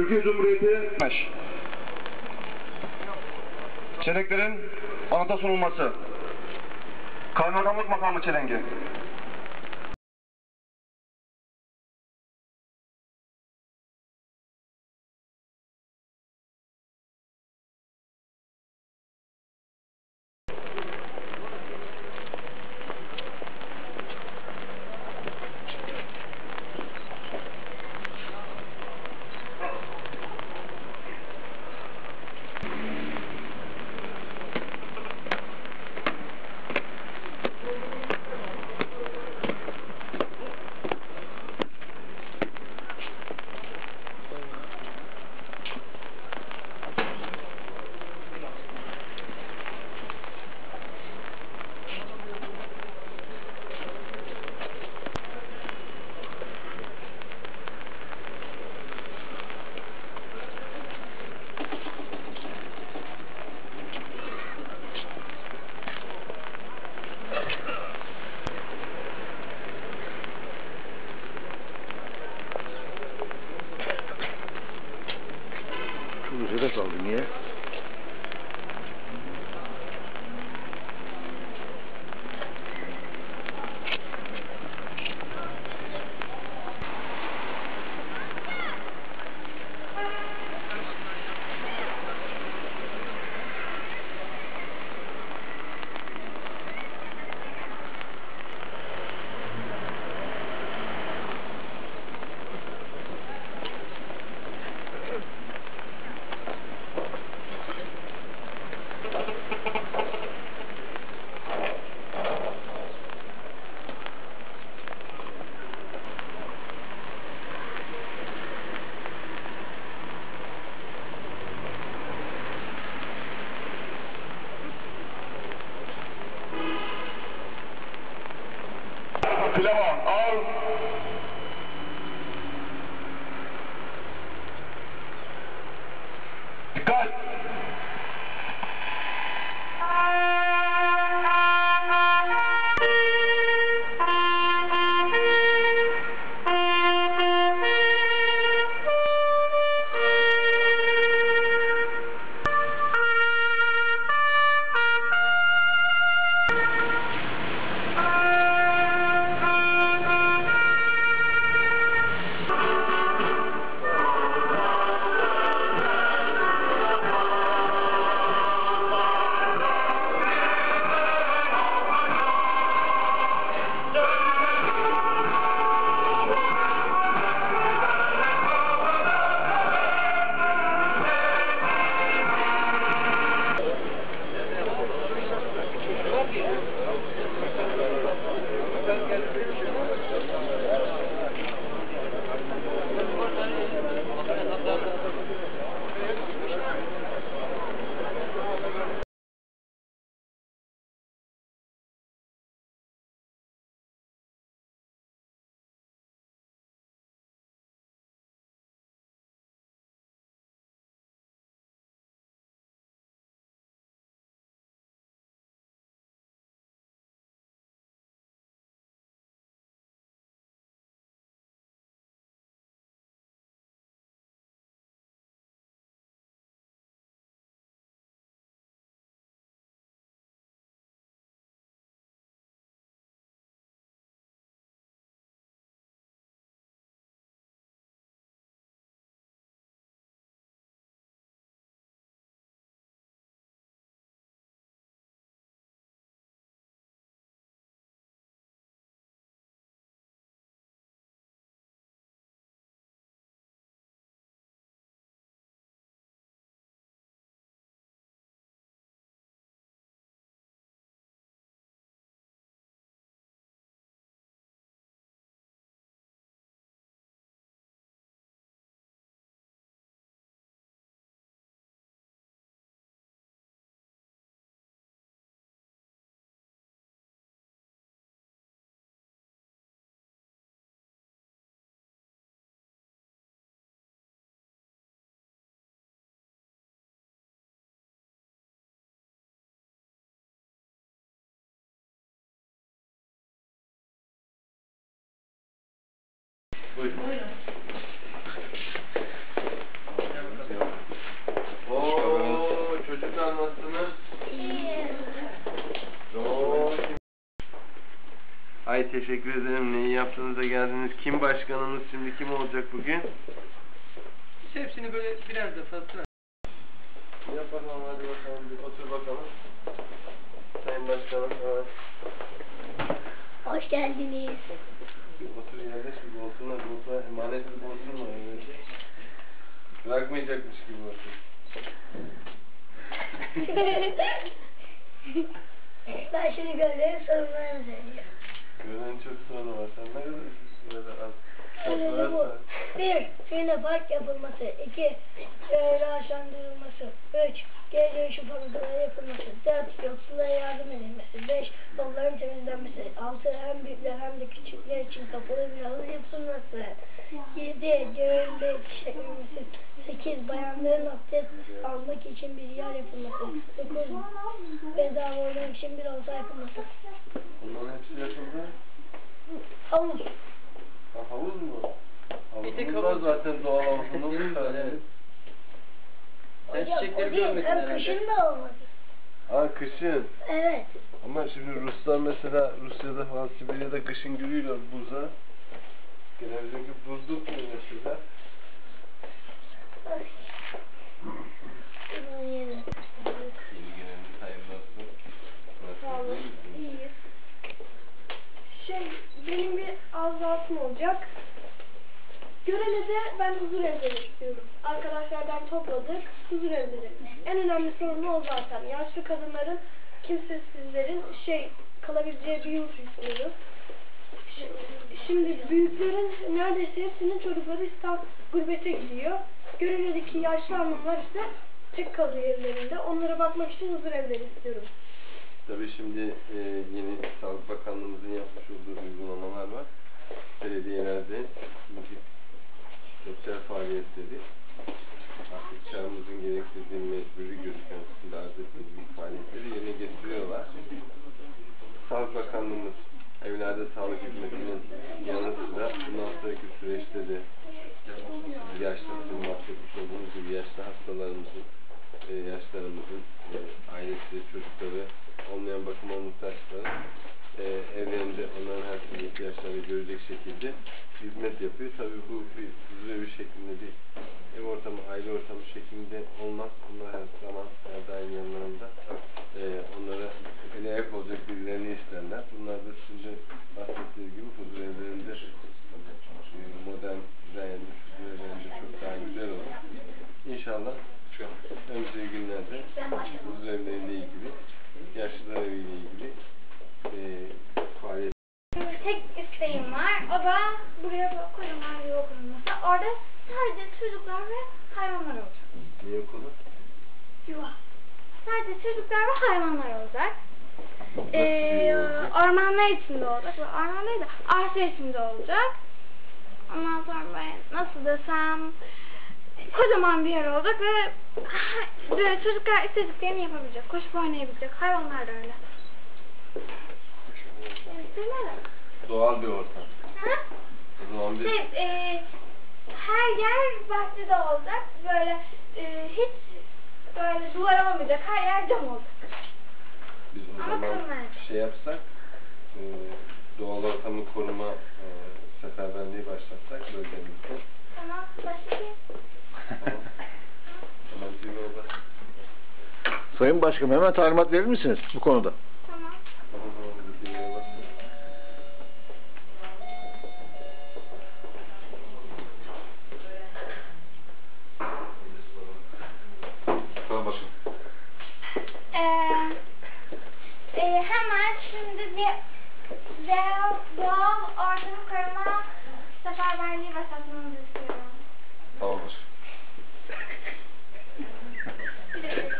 Türkiye Cumhuriyeti. Çelenklerin anıta sunulması. Kaymakamlık makamı çelengi. Inclusive essa linha Philemon, all Oo, çocuklar nasılsınız? Oo. Ay teşekkür ederim. Neyi yaptınız geldiniz. Kim başkanımız şimdi kim olacak bugün? Hepsini böyle biraz da satsın. Yap hadi bakalım. Bir otur bakalım. Sayın başkanım. Evet. Hoş geldiniz. Otur yerleş bir koltuğuna koltuğa emanet koltuğun var. Evet. Bırakmayacakmış gibi otur. ben şimdi gözlerim sorunlarını söyleyeceğim. Gören çok sorun var. Sen ne kadar 1. Fiile fark yapılması. 2. Telaşlandırılması. 3. Geri dönüşü fabrikalara yapılması. 4. Yoksullara yardım edilmesi. 5. Yolların temizlenmesi. 6. Hem büyükler hem de küçükler için kapalı bir alan yapılması. 7. Gönüllü yetiştirilmesi. 8. Bayanların abdest almak için bir yer yapılması. 9. Bedava olmak için bir olsa yapılması. Bunların hepsi yapıldı. Havuz. Ha, havuz mu? Bir tek havuz. zaten doğal havuzumuz. Evet. Sen çiçekleri görmedin hem herhalde. kışın da olmadı. Ha kışın. Evet. Ama şimdi Ruslar mesela Rusya'da falan Sibirya'da kışın giriyorlar buza. Gene bizimki buzluk mu mesela? Bunun yeri. Yeni geleniz hayırlı olsun. Sağ olun. Nasılsınız? İyiyiz. Şey, benim bir azaltım olacak. Görele'de ben huzur evleri istiyorum. Arkadaşlardan topladık, huzur evleri. En önemli sorun o zaten. Yaşlı kadınların, kimsesizlerin şey kalabileceği bir yurt istiyoruz. Şi- Şimdi büyüklerin neredeyse hepsinin çocukları İstanbul gurbete gidiyor. Görele'deki yaşlı hanımlar ise tek kalıyor evlerinde. Onlara bakmak için huzur evleri istiyorum. Tabii şimdi e, yeni Sağlık Bakanlığımızın yapmış olduğu uygulamalar var. Belediyelerde bu tip sosyal faaliyetleri artık çağımızın gerektirdiği mecburi gözüken sizin de arz ettiğiniz gibi faaliyetleri yerine getiriyorlar. Sağlık Bakanlığımız evlerde sağlık hizmetinin yanı sıra bundan sonraki süreçte de siz yaşlı sizin bahsetmiş olduğunuz gibi yaşlı hastalarımızın, e, yaşlarımızın e, ailesi, çocukları, olmayan bakıma muhtaçların e, evlerinde onların her türlü ihtiyaçlarını görecek şekilde hizmet yapıyor. Tabii bu bir huzur bir şeklinde bir ev ortamı, aile ortamı şeklinde olmaz. Onlar her zaman her daim yanlarında e, onlara ele ayak olacak birilerini isterler. Bunlar da sizin de bahsettiğiniz gibi huzur evlerinde e, modern dizayn edilmiş huzur evlerinde çok daha güzel olur. İnşallah önümüzdeki günlerde huzur evleriyle ilgili, yaşlılar eviyle ilgili e, faaliyet Tek isteğim var. O da buraya böyle kocaman bir yuva kurulması. Orada sadece çocuklar ve hayvanlar olacak. ne okulu? Yuva. Sadece çocuklar ve hayvanlar olacak. Ee, bir ormanlar içinde olacak. Ve Orman değil de arsa içinde olacak. Ondan sonra nasıl desem kocaman bir yer olacak ve böyle çocuklar istediklerini yapabilecek. Koşup oynayabilecek. Hayvanlar da öyle. Doğal bir ortam. Hı? O zaman biz Şey, e, her yer bahçede olacak. Böyle e, hiç böyle duvar olmayacak. Her yer cam olacak. Biz o Ama zaman kırmızı. şey yapsak, e, doğal ortamı koruma e, seferberliği başlatsak bölgemizde. Tamam. Başka bir. Tamam. Yolda. Sayın Başkanım hemen talimat verir misiniz bu konuda? Tamam. Tamam, tamam, bir bir yola. Tamam bakın. Ee, e, hemen şimdi bir doğal, doğal ortamı koruma seferberliği başlatmamızı istiyorum. Tamamdır. Bir de-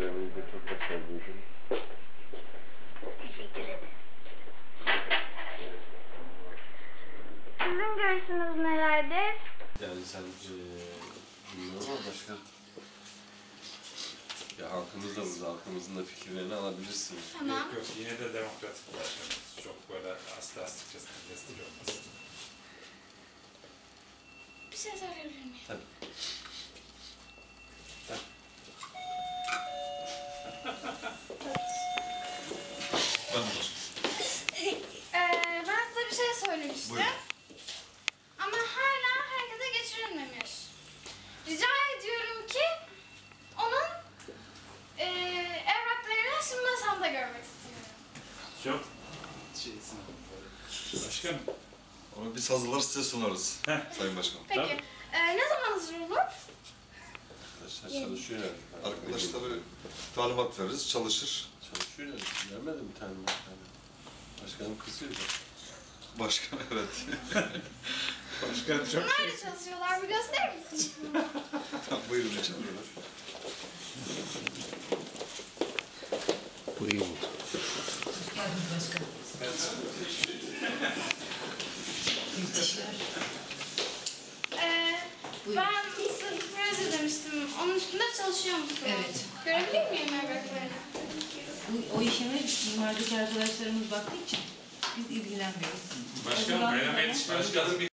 topraklar buyurun. Teşekkür ederim. Sizin görüşünüz nelerdir? Yani sen eee bilmiyorum ama başka ya halkımız da burada, halkımızın da fikirlerini alabilirsin. Tamam. Yok yok yine de demokratik başkanımız. Çok böyle aslı kestir kestir olmasın. Bir şey sorabilir miyim? Tabii. Ee, ben size bir şey söylemiştim. Ama hala harekete geçirilmemiş. Rica ediyorum ki onun ee, evraklarını şimdi masamda görmek istiyorum. Çok şeysin. Başkanım. Onu biz hazırlar size sunarız Sayın Başkanım. Peki. ee, ne zaman hazır olur? Arkadaşlar çalışıyor. Arkadaşları talimat veririz, çalışır. Çalışıyor yani. Vermedi bir tane. Başkanım kızıyor. Başkan evet. Başkanım çok Nerede çalışıyorlar bir gösterir misin? Buyurun içeri. buyurun. Bu iyi oldu. Ee, ben size bir proje demiştim. Onun üstünde çalışıyor musunuz? Evet. Görebilir miyim evraklarını? Bu, o işime mimarlık arkadaşlarımız baktığı için biz ilgilenmiyoruz. Başkanım, benim yetişmemiz lazım.